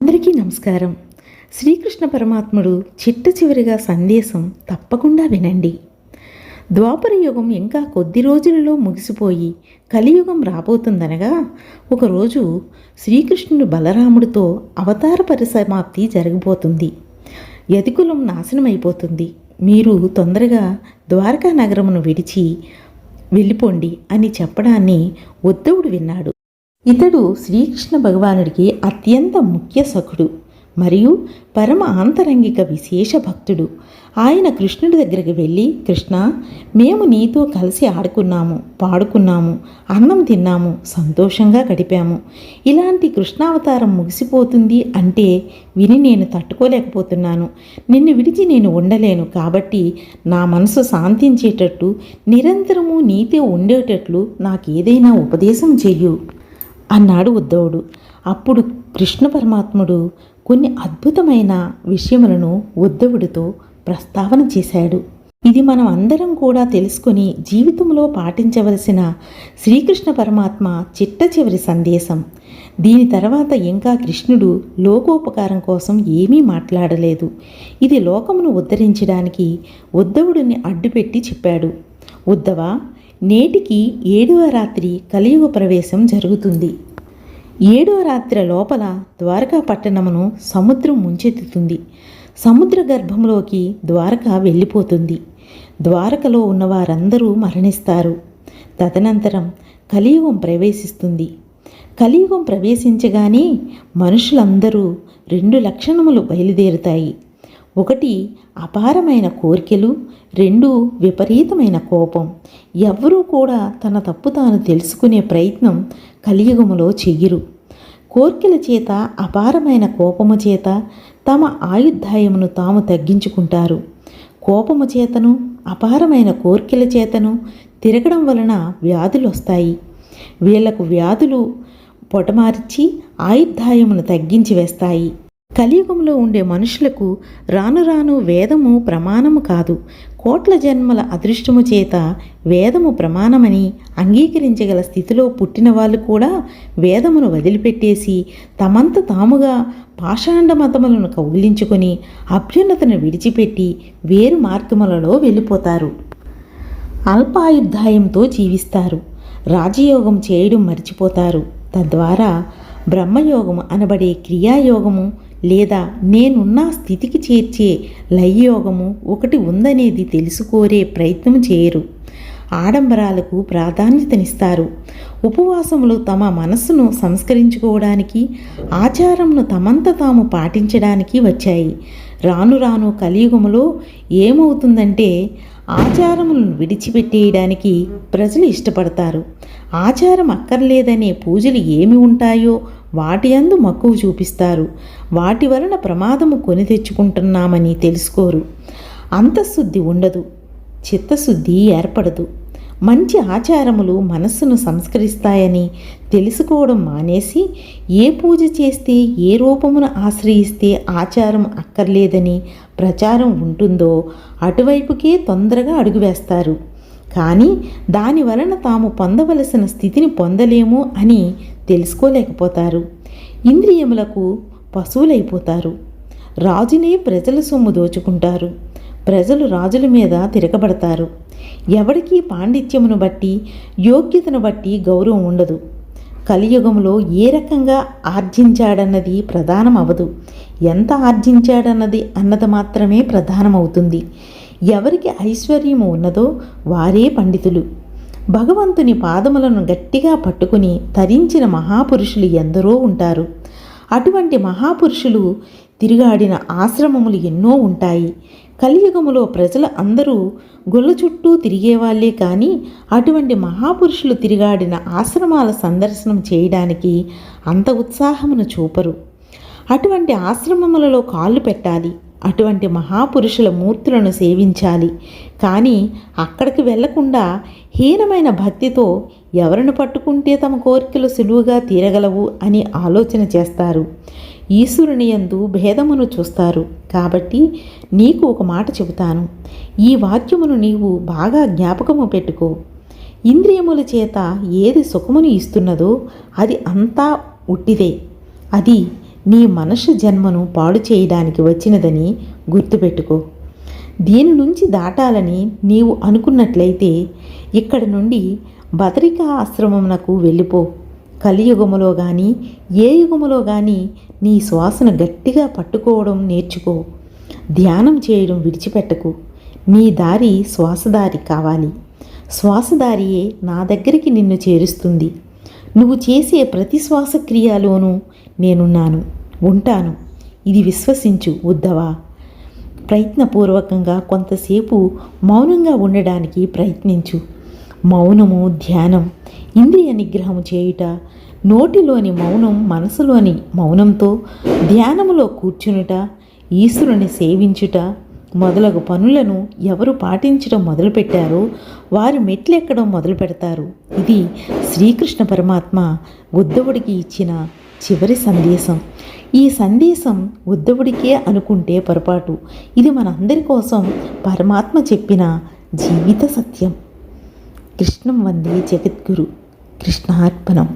అందరికీ నమస్కారం. శ్రీకృష్ణ పరమాత్ముడు చిట్ట చివరిగా సందేశం తప్పకుండా వినండి. ద్వాపర యుగం ఇంకా కొద్ది రోజులలో ముగిసిపోయి కలియుగం రాబోతుందనగా ఒకరోజు శ్రీకృష్ణుడు బలరాముడితో అవతార పరిసమాప్తి జరగబోతుంది. యతికులం నాశనమైపోతుంది. మీరు తొందరగా ద్వారకా నగరమును విడిచి వెళ్ళిపోండి అని చెప్పడాన్ని ఉద్ధవుడు విన్నాడు. ఇతడు శ్రీకృష్ణ భగవానుడికి అత్యంత ముఖ్య సఖుడు మరియు పరమ ఆంతరంగిక విశేష భక్తుడు. ఆయన కృష్ణుడి దగ్గరికి వెళ్ళి కృష్ణ మేము నీతో కలిసి ఆడుకున్నాము పాడుకున్నాము అన్నం తిన్నాము సంతోషంగా గడిపాము. ఇలాంటి కృష్ణావతారం ముగిసిపోతుంది అంటే విని నేను తట్టుకోలేకపోతున్నాను. నిన్ను విడిచి నేను ఉండలేను కాబట్టి నా మనసు శాంతించేటట్టు నిరంతరము నీతో ఉండేటట్లు నాకేదైనా ఉపదేశం చెయ్యు. అన్నాడు ఉద్ధవుడు అప్పుడు కృష్ణ పరమాత్ముడు కొన్ని అద్భుతమైన విషయములను ఉద్ధవుడితో ప్రస్తావన చేశాడు. ఇది మనం అందరం కూడా తెలుసుకొని జీవితంలో పాటించవలసిన శ్రీకృష్ణ పరమాత్మ చిట్ట చివరి సందేశం. దీని తర్వాత ఇంకా కృష్ణుడు లోకోపకారం కోసం ఏమీ మాట్లాడలేదు. ఇది లోకమును ఉద్ధరించడానికి ఉద్ధవుడిని అడ్డుపెట్టి చెప్పాడు. ఉద్ధవ నేటికి ఏడవ రాత్రి కలియుగ ప్రవేశం జరుగుతుంది. ఏడవ రాత్రి లోపల ద్వారకా పట్టణమును సముద్రం ముంచెత్తుతుంది. సముద్ర గర్భంలోకి ద్వారక వెళ్ళిపోతుంది. ద్వారకలో ఉన్న వారందరూ మరణిస్తారు. తదనంతరం కలియుగం ప్రవేశిస్తుంది. కలియుగం ప్రవేశించగానే మనుషులందరూ రెండు లక్షణములు బయలుదేరుతాయి. ఒకటి అపారమైన కోరికలు రెండు విపరీతమైన కోపం. ఎవ్వరూ కూడా తన తప్పు తాను తెలుసుకునే ప్రయత్నం కలియుగములో చెయ్యరు. కోర్కెల చేత అపారమైన కోపము చేత తమ ఆయుద్ధాయమును తాము తగ్గించుకుంటారు. కోపము చేతను అపారమైన కోర్కెల చేతను తిరగడం వలన వ్యాధులు వస్తాయి వీళ్ళకు వ్యాధులు పొటమార్చి ఆయుద్ధాయమును తగ్గించి వేస్తాయి. కలియుగంలో ఉండే మనుషులకు రాను రాను వేదము ప్రమాణము కాదు. కోట్ల జన్మల అదృష్టము చేత వేదము ప్రమాణమని అంగీకరించగల స్థితిలో పుట్టిన వాళ్ళు కూడా వేదమును వదిలిపెట్టేసి తమంత తాముగా పాషాండ మతములను కౌగిలించుకొని అభ్యున్నతను విడిచిపెట్టి వేరు మార్గములలో వెళ్ళిపోతారు. అల్పాయుద్ధాయంతో జీవిస్తారు. రాజయోగం చేయడం మర్చిపోతారు. తద్వారా బ్రహ్మయోగము అనబడే క్రియాయోగము లేదా నేనున్న స్థితికి చేర్చే లయయోగము ఒకటి ఉందనేది తెలుసుకోరే ప్రయత్నం చేయరు. ఆడంబరాలకు ప్రాధాన్యతనిస్తారు. ఉపవాసములు తమ మనస్సును సంస్కరించుకోవడానికి ఆచారమును తమంత తాము పాటించడానికి వచ్చాయి. రాను రాను కలియుగములో ఏమవుతుందంటే ఆచారములను విడిచిపెట్టేయడానికి ప్రజలు ఇష్టపడతారు. ఆచారం అక్కర్లేదనే పూజలు ఏమి ఉంటాయో వాటి అందు మక్కువ చూపిస్తారు. వాటి వలన ప్రమాదము కొని తెచ్చుకుంటున్నామని తెలుసుకోరు. అంతఃశుద్ధి ఉండదు. చిత్తశుద్ధి ఏర్పడదు. మంచి ఆచారములు మనస్సును సంస్కరిస్తాయని తెలుసుకోవడం మానేసి ఏ పూజ చేస్తే ఏ రూపమును ఆశ్రయిస్తే ఆచారం అక్కర్లేదని ప్రచారం ఉంటుందో అటువైపుకే తొందరగా అడుగువేస్తారు కానీ దాని వలన తాము పొందవలసిన స్థితిని పొందలేము అని తెలుసుకోలేకపోతారు. ఇంద్రియములకు పశువులైపోతారు. రాజునే ప్రజల సొమ్ము దోచుకుంటారు. ప్రజలు రాజుల మీద తిరగబడతారు. ఎవడికి పాండిత్యమును బట్టి యోగ్యతను బట్టి గౌరవం ఉండదు. కలియుగంలో ఏ రకంగా ఆర్జించాడన్నది ప్రధానం అవదు ఎంత ఆర్జించాడన్నది అన్నది మాత్రమే ప్రధానమవుతుంది. ఎవరికి ఐశ్వర్యము ఉన్నదో వారే పండితులు. భగవంతుని పాదములను గట్టిగా పట్టుకుని తరించిన మహాపురుషులు ఎందరో ఉంటారు. అటువంటి మహాపురుషులు తిరుగాడిన ఆశ్రమములు ఎన్నో ఉంటాయి. కలియుగములో ప్రజలు అందరూ గొల్ల చుట్టూ తిరిగేవాళ్ళే కానీ అటువంటి మహాపురుషులు తిరిగాడిన ఆశ్రమాల సందర్శనం చేయడానికి అంత ఉత్సాహమును చూపరు. అటువంటి ఆశ్రమములలో కాళ్ళు పెట్టాలి. అటువంటి మహాపురుషుల మూర్తులను సేవించాలి. కానీ అక్కడికి వెళ్ళకుండా హీనమైన భక్తితో ఎవరిని పట్టుకుంటే తమ కోరికలు సులువుగా తీరగలవు అని ఆలోచన చేస్తారు. ఈశ్వరుని యందు భేదమును చూస్తారు. కాబట్టి నీకు ఒక మాట చెబుతాను. ఈ వాక్యమును నీవు బాగా జ్ఞాపకము పెట్టుకో. ఇంద్రియముల చేత ఏది సుఖమును ఇస్తున్నదో అది అంతా ఉట్టిదే అది నీ మనసు జన్మను పాడు చేయడానికి వచ్చినదని గుర్తుపెట్టుకో. దీని నుంచి దాటాలని నీవు అనుకున్నట్లయితే ఇక్కడ నుండి బదరికా ఆశ్రమమునకు వెళ్ళిపో. కలియుగములో కానీ ఏ యుగములో కానీ నీ శ్వాసను గట్టిగా పట్టుకోవడం నేర్చుకో. ధ్యానం చేయడం విడిచిపెట్టకు. నీ దారి శ్వాసదారి కావాలి. శ్వాసదారియే నా దగ్గరికి నిన్ను చేరుస్తుంది. నువ్వు చేసే ప్రతి శ్వాసక్రియలోనూ నేనున్నాను ఉంటాను. ఇది విశ్వసించు ఉద్దవా ప్రయత్నపూర్వకంగా కొంతసేపు మౌనంగా ఉండడానికి ప్రయత్నించు. మౌనము ధ్యానం. ఇంద్రియ నిగ్రహము చేయుట నోటిలోని మౌనం మనసులోని మౌనంతో ధ్యానములో కూర్చునుట ఈశ్వరుని సేవించుట మొదలగు పనులను ఎవరు పాటించడం మొదలుపెట్టారో వారు మెట్లెక్కడం మొదలు పెడతారు ఇది శ్రీకృష్ణ పరమాత్మ ఉద్ధవుడికి ఇచ్చిన చివరి సందేశం. ఈ సందేశం ఉద్ధవుడికే అనుకుంటే పొరపాటు. ఇది మనందరి కోసం పరమాత్మ చెప్పిన జీవిత సత్యం. కృష్ణం వందే జగద్గురు. కృష్ణార్పణం.